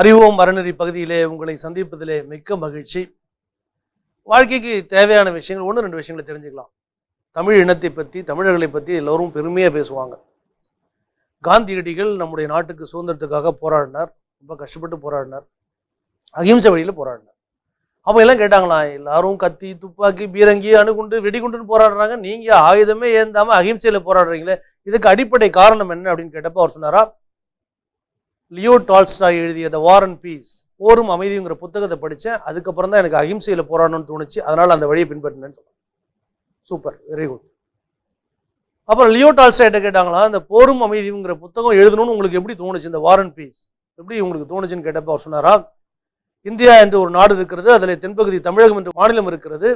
அறிவோம் அறநெறி பகுதியிலே உங்களை சந்திப்பதிலே மிக்க மகிழ்ச்சி. வாழ்க்கைக்கு தேவையான விஷயங்கள் ஒன்று ரெண்டு விஷயங்களை தெரிஞ்சுக்கலாம். தமிழ் இனத்தை பற்றி தமிழர்களை பற்றி எல்லோரும் பெருமையாக பேசுவாங்க. காந்தியடிகள் நம்முடைய நாட்டுக்கு சுதந்திரத்துக்காக போராடினார். ரொம்ப கஷ்டப்பட்டு போராடினார். அகிம்சை வழியில் போராடினார். அப்போ எல்லாம் கேட்டாங்களா எல்லாரும் கத்தி துப்பாக்கி பீரங்கி அணுகுண்டு வெடிகுண்டுன்னு போராடுறாங்க. நீங்க ஆயுதமே ஏந்தாமல் அகிம்சையில் போராடுறீங்களே இதுக்கு அடிப்படை காரணம் என்ன அப்படின்னு கேட்டப்போ அவர் சொன்னாரா லியோ டால்ஸ்டாய் எழுதிய த வார் அண்ட் பீஸ் போரும் அமைதிங்கிற புத்தகத்தை படித்தேன் அதுக்கப்புறம் தான் எனக்கு அகிம்சையில் போராடணும்னு தோணுச்சு. அதனால் அந்த வழியை பின்பற்றினேன்னு சொன்னேன் சூப்பர் வெரி குட் அப்புறம் லியோ டால்ஸ்டாய்ட்ட கேட்டாங்களா இந்த போரும் அமைதிங்கிற புத்தகம் எழுதணும்னு உங்களுக்கு எப்படி தோணுச்சு? இந்த வார் அண்ட் பீஸ் எப்படி உங்களுக்கு தோணுச்சுன்னு கேட்டப்போ அவர் சொன்னாரா இந்தியா என்று ஒரு நாடு இருக்கிறது அதில் தென்பகுதி தமிழகம் என்று மாநிலம் இருக்கிறது.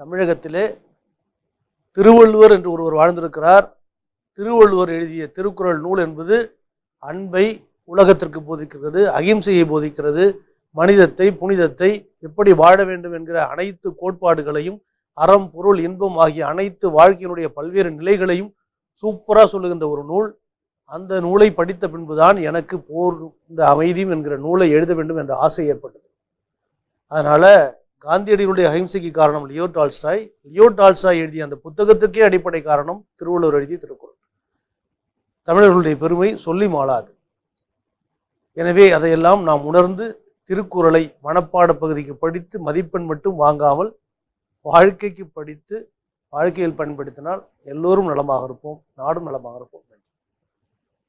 தமிழகத்திலே திருவள்ளுவர் என்று ஒருவர் வாழ்ந்திருக்கிறார். திருவள்ளுவர் எழுதிய திருக்குறள் நூல் என்பது அன்பை உலகத்திற்கு போதிக்கிறது அகிம்சையை போதிக்கிறது மனிதத்தை புனிதத்தை எப்படி வாழ வேண்டும் என்கிற அனைத்து கோட்பாடுகளையும் அறம் பொருள் இன்பம் ஆகிய அனைத்து வாழ்க்கையினுடைய பல்வேறு நிலைகளையும் சூப்பராக சொல்லுகின்ற ஒரு நூல். அந்த நூலை படித்த பின்புதான் எனக்கு போர் இந்த அமைதியும் என்கிற நூலை எழுத வேண்டும் என்ற ஆசை ஏற்பட்டது. அதனால் காந்தியடிகளுடைய அஹிம்சைக்கு காரணம் லியோ டால்ஸ்டாய். லியோ டால்ஸ்டாய் எழுதிய அந்த புத்தகத்துக்கே அடிப்படை காரணம் திருவள்ளுவர் எழுதிய திருக்குறள். தமிழர்களுடைய பெருமை சொல்லி மாளாது. எனவே அதையெல்லாம் நாம் உணர்ந்து திருக்குறளை மனப்பாட பகுதிக்கு படித்து மதிப்பெண் மட்டும் வாங்காமல் வாழ்க்கைக்கு படித்து வாழ்க்கையில் பயன்படுத்தினால் எல்லோரும் நலமாக இருப்போம் நாடும் நலமாக இருப்போம்.